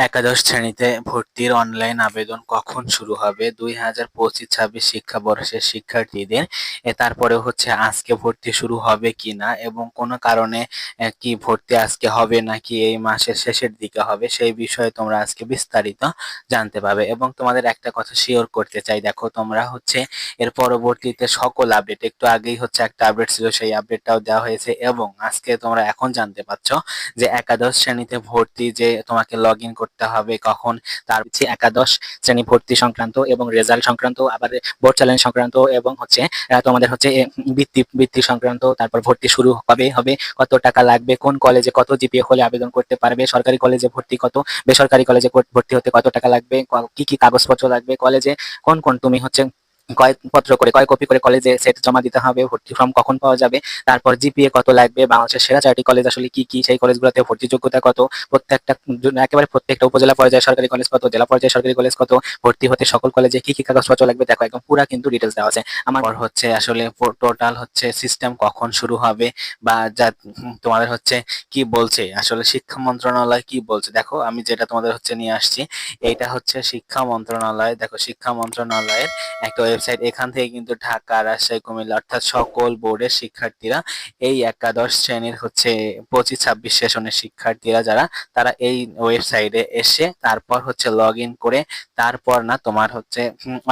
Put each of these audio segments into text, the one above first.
একাদশ শ্রেণীতে ভর্তির অনলাইন আবেদন কখন শুরু হবে? দুই হাজার পঁচিশ ছাব্বিশ শিক্ষাবর্ষের শিক্ষার্থীদের তারপরে হচ্ছে আজকে ভর্তি শুরু হবে কি না এবং কোনো কারণে কি ভর্তি আজকে হবে নাকি এই মাসের শেষের দিকে হবে, সেই বিষয়ে তোমরা আজকে বিস্তারিত জানতে পাবে। এবং তোমাদের একটা কথা শিওর করতে চাই, দেখো তোমরা হচ্ছে এর পরবর্তীতে সকল আপডেট একটু আগেই হচ্ছে একটা আপডেট ছিল, সেই আপডেটটাও দেওয়া হয়েছে এবং আজকে তোমরা এখন জানতে পারছ যে একাদশ শ্রেণীতে ভর্তি যে তোমাকে লগ ইন করতে হবে, কখন তার হচ্ছে একাদশ শ্রেণি ভর্তি সংক্রান্ত এবং রেজাল্ট সংক্রান্ত, আবার বোর্ড চ্যালেঞ্জ সংক্রান্ত এবং হচ্ছে তোমাদের হচ্ছে বৃত্তি বৃত্তি সংক্রান্ত, তারপর ভর্তি শুরু হবে হবে, কত টাকা লাগবে, কোন কলেজে কত জিপিএ হলে আবেদন করতে পারবে, সরকারি কলেজে ভর্তি কত, বেসরকারি কলেজে ভর্তি হতে কত টাকা লাগবে, কি কি কাগজপত্র লাগবে কলেজে কোন কোন তুমি হচ্ছে কয় পত্র করে কয় কপি করে কলেজে সেট জমা দিতে হবে, ভর্তি ফর্ম কখন পাওয়া যাবে, তারপর জিপিএ কত লাগবে, বাংলাদেশের সেরা চারটি কলেজ আসলে কি কি, সেই কলেজগুলোতে ভর্তি যোগ্যতা কত, প্রত্যেকটা একেবারে প্রত্যেকটা উপজেলা পর্যায়ে সরকারি কলেজ কত, জেলা পর্যায়ে সরকারি কলেজ কত, ভর্তি হতে সকল কলেজে কি কি কাগজপত্র লাগবে, দেখো একদম পুরা কিন্তু ডিটেলস দেওয়া আছে। আমার হচ্ছে আসলে টোটাল হচ্ছে সিস্টেম কখন শুরু হবে বা যা তোমাদের হচ্ছে কি বলছে, আসলে শিক্ষা মন্ত্রণালয় কি বলছে, দেখো আমি যেটা তোমাদের হচ্ছে নিয়ে আসছি, এইটা হচ্ছে শিক্ষা মন্ত্রণালয়, দেখো শিক্ষা মন্ত্রণালয়ের একটা ওয়েবসাইট এখান থেকে কিন্তু ঢাকা, রাজশাহী, কুমিল্লা, অর্থাৎ সকল বোর্ডের শিক্ষার্থীরা এই একাদশ শ্রেণির হচ্ছে পঁচিশ, ছাব্বিশ সেশনের শিক্ষার্থীরা যারা, তারা এই ওয়েবসাইটে এসে তারপর হচ্ছে লগ ইন করে তারপর না তোমার হচ্ছে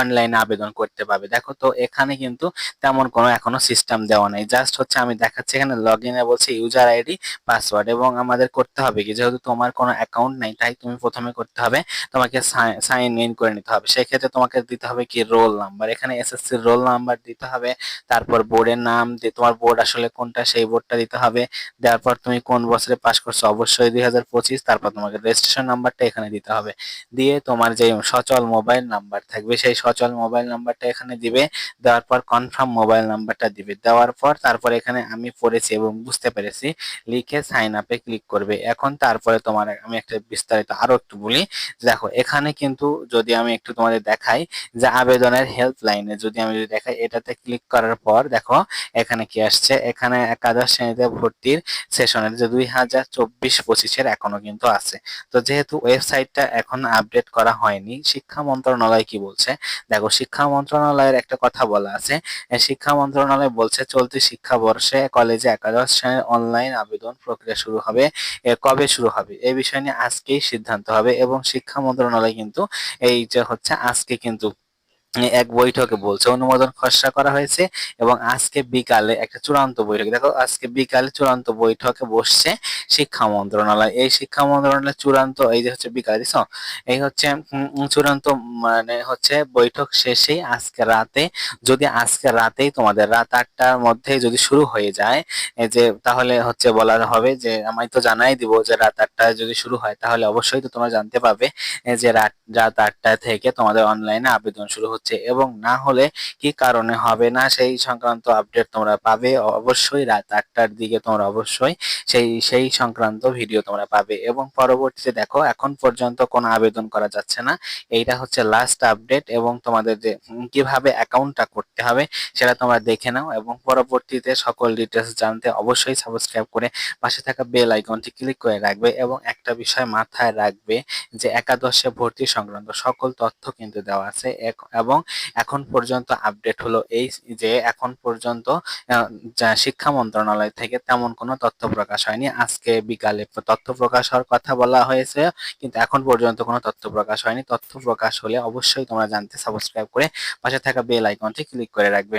অনলাইনে আবেদন করতে পারবে। দেখো তো এখানে কিন্তু তেমন কোনো এখনও সিস্টেম দেওয়া নেই। জাস্ট হচ্ছে আমি দেখাচ্ছি এখানে লগ ইনে বলছে ইউজার আইডি পাসওয়ার্ড এবং আমাদের করতে হবে কি? যেহেতু তোমার কোনো অ্যাকাউন্ট নেই, তাই তুমি প্রথমে করতে হবে, তোমাকে সাইন ইন করে নিতে হবে। সেক্ষেত্রে তোমাকে দিতে হবে কি? রোল নাম্বার এখানে এসএসসি রোল নাম্বার দিতে হবে, তারপর বোর্ডের নাম তোমার বোর্ড আসলে কোনটা, সেই বোর্ডটা দিতে হবে, দেওয়ার পর তুমি কোন বছরে পাস করছ অবশ্যই দুই হাজার পঁচিশ, তারপর তোমাকে রেজিস্ট্রেশন নাম্বারটা এখানে দিতে হবে। দিয়ে তোমার যে সচল মোবাইল নাম্বার থাকবে, সেই সচল মোবাইল নাম্বারটা এখানে দিবে, দেওয়ার পর কনফার্ম মোবাইল নাম্বারটা দিবে। দেওয়ার পর তারপর এখানে আমি পড়েছি এবং বুঝতে পেরেছি, লিখে সাইন আপে ক্লিক করবে। এখন তারপরে তোমার আমি একটা বিস্তারিত আরও একটু বলি। দেখো, এখানে কিন্তু যদি আমি একটু তোমাদের দেখাই যে আবেদনের হেল্পলাইনে যদি আমি যদি দেখাই, এটাতে ক্লিক করার পর, দেখো, এখানে কি আসছে? এখানে একাদশ শ্রেণীতে ভর্তির সেশনের যে দুই হাজার চব্বিশ পঁচিশের এখনও কিন্তু আছে। তো যেহেতু ওয়েবসাইটটা এখন আপডেট করা হয়নি, শিক্ষা মন্ত্রণালয় কি বলছে? দেখো, শিক্ষা মন্ত্রণালয়ের একটা কথা বলা আছে। শিক্ষা মন্ত্রণালয় বলছে, চলতি শিক্ষাবর্ষে কলেজে একাদশ শ্রেণির অনলাইন আবেদন প্রক্রিয়া শুরু হবে। কবে শুরু হবে? এই বিষয় নিয়ে আজকেই সিদ্ধান্ত হবে এবং শিক্ষা মন্ত্রণালয় কিন্তু এই যে হচ্ছে, আজকে কিন্তু এক বৈঠকে বলছে, অনুমোদন খসড়া করা হয়েছে এবং আজকে বিকালে একটা চূড়ান্ত বৈঠক। দেখো, আজকে বিকালে চূড়ান্ত বৈঠকে বসছে শিক্ষা মন্ত্রণালয়। এই শিক্ষা মন্ত্রণালয় চূড়ান্ত, এই যে হচ্ছে বিকালে দিছো এই হচ্ছে চূড়ান্ত মানে হচ্ছে বৈঠক শেষে আজকে রাতে, যদি আজকে রাতেই তোমাদের রাত আটটার মধ্যে যদি শুরু হয়ে যায় যে তাহলে হচ্ছে বলা হবে যে আমায় তো জানাই দিব যে রাত আটটায় যদি শুরু হয়, তাহলে অবশ্যই তো তোমরা জানতে পারবে, এ যে রাত রাত আটটা থেকে তোমাদের অনলাইনে আবেদন শুরু হচ্ছে এবং না হলে কি কারণে হবে না? সেই সংক্রান্ত আপডেট তোমরা পাবে। অবশ্যই রাত আটটার দিকে তোমরা অবশ্যই সেই সেই সংক্রান্ত ভিডিও তোমরা পাবে। এবং পরবর্তীতে দেখো, এখন পর্যন্ত কোনো আবেদন করা যাচ্ছে না। এইটা হচ্ছে লাস্ট আপডেট এবং তোমাদের যে কীভাবে অ্যাকাউন্টটা করতে হবে সেটা তোমরা দেখে নাও। এবং পরবর্তীতে সকল ডিটেলস জানতে অবশ্যই সাবস্ক্রাইব করে পাশে থাকা বেল আইকনটি ক্লিক করে রাখবে এবং একটা বিষয় মাথায় রাখবে যে, একাদশে ভর্তি সংক্রান্ত সকল তথ্য কিন্তু দেওয়া আছে। এক- এবং এখন পর্যন্ত আপডেট হলো এই যে এখন পর্যন্ত শিক্ষা মন্ত্রণালয় থেকে তেমন কোনো তথ্য প্রকাশ হয়নি। আজকে বিকালে তথ্য প্রকাশ হওয়ার কথা বলা হয়েছে, কিন্তু এখন পর্যন্ত কোনো তথ্য প্রকাশ হয়নি। তথ্য প্রকাশ হলে অবশ্যই তোমরা জানতে সাবস্ক্রাইব করে পাশে থাকা বেল আইকনটি ক্লিক করে রাখবে।